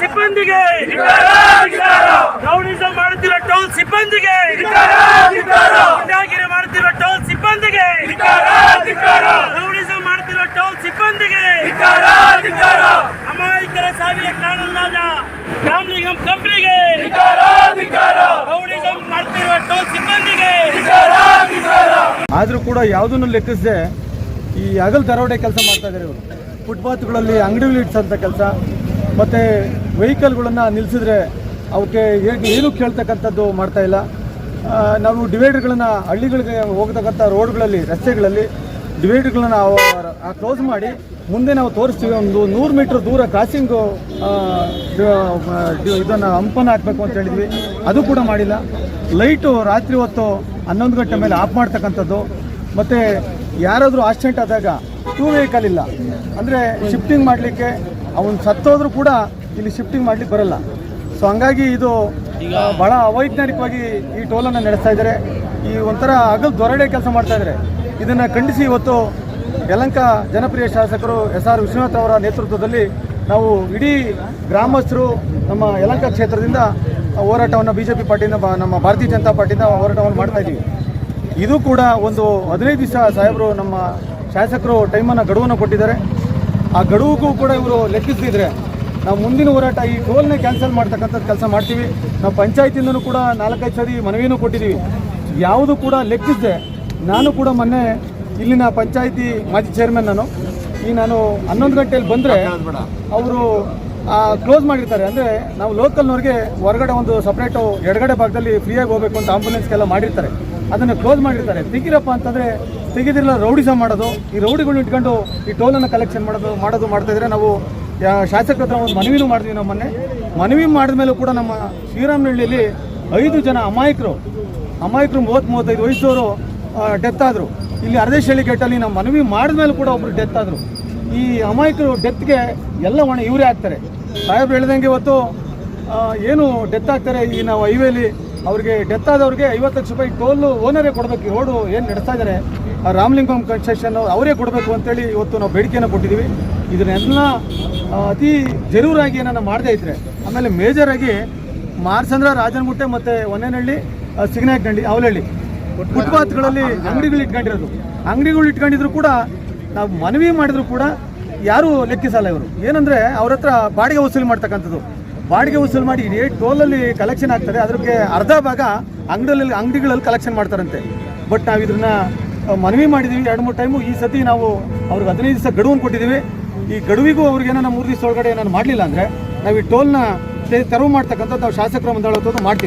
ಸಿಬ್ಬಂದಿಗೆ. ರೌಡಿಸಂ ಮಾಡುತ್ತಿರುವ ಟೋಲ್ ಸಿಬ್ಬಂದಿಗೆ. ಗುಂಡಾಗಿರಿ ಮಾಡುತ್ತಿರುವ ಟೋಲ್ ಸಿಬ್ಬಂದಿಗೆ. ರೌಡಿಸಂ ಮಾಡುತ್ತಿರುವ ಟೋಲ್ ಸಿಬ್ಬಂದಿಗೆ. ಅಮಾಯಕರ ಸಾವಿಗೆ ಕಾರಣವಾದ ರಾಮ್ ಕಂಪ್ನಿಗೆ ಕಂಪನಿಗೆ ರೌಡಿಸಂ ಮಾಡ್ತಿರುವ ಟೋಲ್ ಸಿಬ್ಬಂದಿಗೆ. ಆದ್ರೂ ಕೂಡ ಯಾವುದನ್ನು ಲೆಕ್ಕಿಸದೆ ಈ ಹಗಲು ದರೋಡೆ ಕೆಲಸ ಮಾಡ್ತಾ ಇದ್ದಾರೆ ಇವರು. ಫುಟ್ಪಾತ್ಗಳಲ್ಲಿ ಅಂಗಡಿಗಳು ಇಡ್ಸೋಂಥ ಕೆಲಸ ಮತ್ತು ವೆಹಿಕಲ್ಗಳನ್ನು ನಿಲ್ಲಿಸಿದ್ರೆ ಅವಕ್ಕೆ ಏನು ಏನೂ ಕೇಳ್ತಕ್ಕಂಥದ್ದು ಮಾಡ್ತಾ ಇಲ್ಲ. ಆ, ನಾವು ಡಿವೈಡರ್ಗಳನ್ನು ಹಳ್ಳಿಗಳಿಗೆ ಹೋಗ್ತಕ್ಕಂಥ ರೋಡ್ಗಳಲ್ಲಿ ರಸ್ತೆಗಳಲ್ಲಿ ಡಿವೈಡರ್ಗಳನ್ನು ಕ್ಲೋಸ್ ಮಾಡಿ ಮುಂದೆ ನಾವು ತೋರಿಸ್ತೀವಿ ಒಂದು ನೂರು ಮೀಟ್ರ್ ದೂರ ಕ್ರಾಸಿಂಗು ಇದನ್ನು ಹಂಪನ್ನು ಹಾಕಬೇಕು ಅಂತ ಹೇಳಿದ್ವಿ. ಅದು ಕೂಡ ಮಾಡಿಲ್ಲ. ಲೈಟು ರಾತ್ರಿ ಹೊತ್ತು ಹನ್ನೊಂದು ಗಂಟೆ ಮೇಲೆ ಆಫ್ ಮಾಡ್ತಕ್ಕಂಥದ್ದು. ಮತ್ತು ಯಾರಾದರೂ ಆಕ್ಸಿಡೆಂಟ್ ಆದಾಗ ಟೂ ವೆಹಿಕಲ್ ಇಲ್ಲ. ಅಂದರೆ ಶಿಫ್ಟಿಂಗ್ ಮಾಡಲಿಕ್ಕೆ ಅವನು ಸತ್ತೋದ್ರೂ ಕೂಡ ಇಲ್ಲಿ ಶಿಫ್ಟಿಂಗ್ ಮಾಡ್ಲಿಕ್ಕೆ ಬರಲ್ಲ. ಸೊ ಹಂಗಾಗಿ ಇದು ಭಾಳ ಬಹಳ ಅವೈಜ್ಞಾನಿಕವಾಗಿ ಈ ಟೋಲನ್ನು ನಡೆಸ್ತಾ ಇದ್ದಾರೆ. ಈ ಒಂಥರ ಹಗಲು ದೊರಡೆ ಕೆಲಸ ಮಾಡ್ತಾ ಇದ್ದಾರೆ. ಇದನ್ನು ಖಂಡಿಸಿ ಇವತ್ತು ಯಲಂಕ ಜನಪ್ರಿಯ ಶಾಸಕರು ಎಸ್ ಆರ್ ವಿಶ್ವನಾಥ್ ಅವರ ನೇತೃತ್ವದಲ್ಲಿ ನಾವು ಇಡೀ ಗ್ರಾಮಸ್ಥರು ನಮ್ಮ ಯಲಂಕ ಕ್ಷೇತ್ರದಿಂದ ಹೋರಾಟವನ್ನು ಬಿ ಜೆ ಪಿ ಪಾರ್ಟಿಯಿಂದ ನಮ್ಮ ಭಾರತೀಯ ಜನತಾ ಪಾರ್ಟಿಯಿಂದ ಹೋರಾಟವನ್ನು ಮಾಡ್ತಾ ಇದ್ದೀವಿ. ಇದು ಕೂಡ ಒಂದು ಹದಿನೈದು ದಿವಸ ಸಾಹೇಬರು ನಮ್ಮ ಶಾಸಕರು ಟೈಮನ್ನು ಗಡುವನ್ನು ಕೊಟ್ಟಿದ್ದಾರೆ. ಆ ಗಡುವಿಗೂ ಕೂಡ ಇವರು ಲೆಕ್ಕಿಸ್ತಿದ್ರೆ ನಾವು ಮುಂದಿನ ಹೋರಾಟ ಈ ಟೋಲ್ನೇ ಕ್ಯಾನ್ಸಲ್ ಮಾಡ್ತಕ್ಕಂಥದ್ದು ಕೆಲಸ ಮಾಡ್ತೀವಿ. ನಾವು ಪಂಚಾಯತಿಂದನೂ ಕೂಡ ನಾಲ್ಕೈದು ಸರಿ ಮನವಿನೂ ಕೊಟ್ಟಿದ್ದೀವಿ. ಯಾವುದು ಕೂಡ ಲೆಕ್ಕಿಸದೆ ನಾನು ಕೂಡ ಮೊನ್ನೆ ಇಲ್ಲಿನ ಪಂಚಾಯತಿ ಮಾಜಿ ಚೇರ್ಮನ್ ನಾನು. ಈ ನಾನು ಹನ್ನೊಂದು ಗಂಟೆಯಲ್ಲಿ ಬಂದರೆ ಅವರು ಕ್ಲೋಸ್ ಮಾಡಿರ್ತಾರೆ. ಅಂದರೆ ನಾವು ಲೋಕಲ್ನವ್ರಿಗೆ ಹೊರಗಡೆ ಒಂದು ಸಪ್ರೇಟು ಎಡಗಡೆ ಭಾಗದಲ್ಲಿ ಫ್ರೀಯಾಗಿ ಹೋಗಬೇಕು ಅಂತ ಆಂಬುಲೆನ್ಸ್ಗೆಲ್ಲ ಮಾಡಿರ್ತಾರೆ. ಅದನ್ನು ಕ್ಲೋಸ್ ಮಾಡಿರ್ತಾರೆ. ತೆಗೀರಪ್ಪ ಅಂತಂದರೆ ತೆಗೆದಿರಲ್ಲ ರೌಡಿಸಮ್ ಮಾಡೋದು. ಈ ರೌಡಿಗಳು ಇಟ್ಕೊಂಡು ಈ ಟೋಲನ್ನು ಕಲೆಕ್ಷನ್ ಮಾಡೋದು ಮಾಡೋದು ಮಾಡ್ತಾ ಇದ್ರೆ ನಾವು ಶಾಸಕರ ಹತ್ರ ಒಂದು ಮನವಿನೂ ಮಾಡಿದ್ವಿ ನಾವು ಮೊನ್ನೆ. ಮನವಿ ಮಾಡಿದ ಮೇಲೂ ಕೂಡ ನಮ್ಮ ಶ್ರೀರಾಮನಹಳ್ಳಿಯಲ್ಲಿ ಐದು ಜನ ಅಮಾಯಕರು ಅಮಾಯಕರು ಮೂವತ್ತು ಮೂವತ್ತೈದು ವಯಸ್ಸವರು ಡೆತ್ ಆದರು. ಇಲ್ಲಿ ಅರ್ಧೇಶಳ್ಳಿ ಗೇಟಲ್ಲಿ ನಮ್ಮ ಮನವಿ ಮಾಡಿದ ಮೇಲೆ ಕೂಡ ಒಬ್ಬರು ಡೆತ್ ಆದರು. ಈ ಅಮಾಯಕರು ಡೆತ್ಗೆ ಎಲ್ಲ ಹೊಣೆ ಇವರೇ ಆಗ್ತಾರೆ. ಸಾಹೇಬ್ರು ಹೇಳ್ದಂಗೆ ಇವತ್ತು ಏನು ಡೆತ್ ಆಗ್ತಾರೆ ಈ ನಾವು ಹೈವೇಲಿ ಅವ್ರಿಗೆ ಡೆತ್ ಆದವ್ರಿಗೆ ಐವತ್ತು ಲಕ್ಷ ರೂಪಾಯಿ ಟೋಲು ಓನರೇ ಕೊಡಬೇಕು. ರೋಡು ಏನು ನಡೆಸ್ತಾ ಇದ್ದಾರೆ ಆ ರಾಮಲಿಂಗಂ ಕನ್ಸ್ಟ್ರಕ್ಷನ್ ಅವರೇ ಕೊಡಬೇಕು ಅಂತೇಳಿ ಇವತ್ತು ನಾವು ಬೇಡಿಕೆಯನ್ನು ಕೊಟ್ಟಿದ್ದೀವಿ ಇದನ್ನೆಲ್ಲ ಅತಿ ಜರೂರಾಗಿ ಏನನ್ನ ಮಾಡದೇ ಇದ್ರೆ, ಆಮೇಲೆ ಮೇಜರಾಗಿ ಮಾರ್ಸಂದ್ರ ರಾಜನಗುಟ್ಟೆ ಮತ್ತು ಒನ್ನೇನಹಳ್ಳಿ ಸಿಗನಾಯಕನಹಳ್ಳಿ ಅವಲಹಳ್ಳಿ ಫುಟ್ಪಾತ್ಗಳಲ್ಲಿ ಅಂಗಡಿಗಳು ಇಟ್ಕೊಂಡಿರೋದು. ಅಂಗಡಿಗಳು ಇಟ್ಕೊಂಡಿದ್ರು ಕೂಡ ನಾವು ಮನವಿ ಮಾಡಿದ್ರು ಕೂಡ ಯಾರೂ ಲೆಕ್ಕಿಸಲ್ಲ ಇವರು. ಏನಂದರೆ ಅವ್ರ ಹತ್ರ ಬಾಡಿಗೆ ವಸೂಲಿ ಮಾಡ್ತಕ್ಕಂಥದ್ದು. ಬಾಡಿಗೆ ವಸೂಲು ಮಾಡಿ ಇಡೀ ಟೋಲಲ್ಲಿ ಕಲೆಕ್ಷನ್ ಆಗ್ತದೆ. ಅದಕ್ಕೆ ಅರ್ಧ ಭಾಗ ಅಂಗಡಿಯಲ್ಲಿ ಅಂಗಡಿಗಳಲ್ಲಿ ಕಲೆಕ್ಷನ್ ಮಾಡ್ತಾರಂತೆ. ಬಟ್ ನಾವು ಇದನ್ನ ಮನವಿ ಮಾಡಿದ್ದೀವಿ ಎರಡು ಮೂರು ಟೈಮು ಈ ಸತಿ ನಾವು ಅವ್ರಿಗೆ ಹದಿನೈದು ದಿವಸ ಗಡುವನ್ನು ಕೊಟ್ಟಿದ್ದೀವಿ ಈ ಗಡುವಿಗೂ ಅವ್ರಿಗೆ ಏನೋ ಮೂರು ದಿವಸ ಒಳಗಡೆ ಏನಾದ್ರು ಮಾಡಲಿಲ್ಲ ಅಂದರೆ, ನಾವು ಈ ಟೋಲ್ನ ತೆರವು ಮಾಡ್ತಕ್ಕಂಥದ್ದು ನಾವು ಶಾಸಕರ ಮುಂದಾಳತ್ವದ್ದು ಮಾಡ್ತೀವಿ.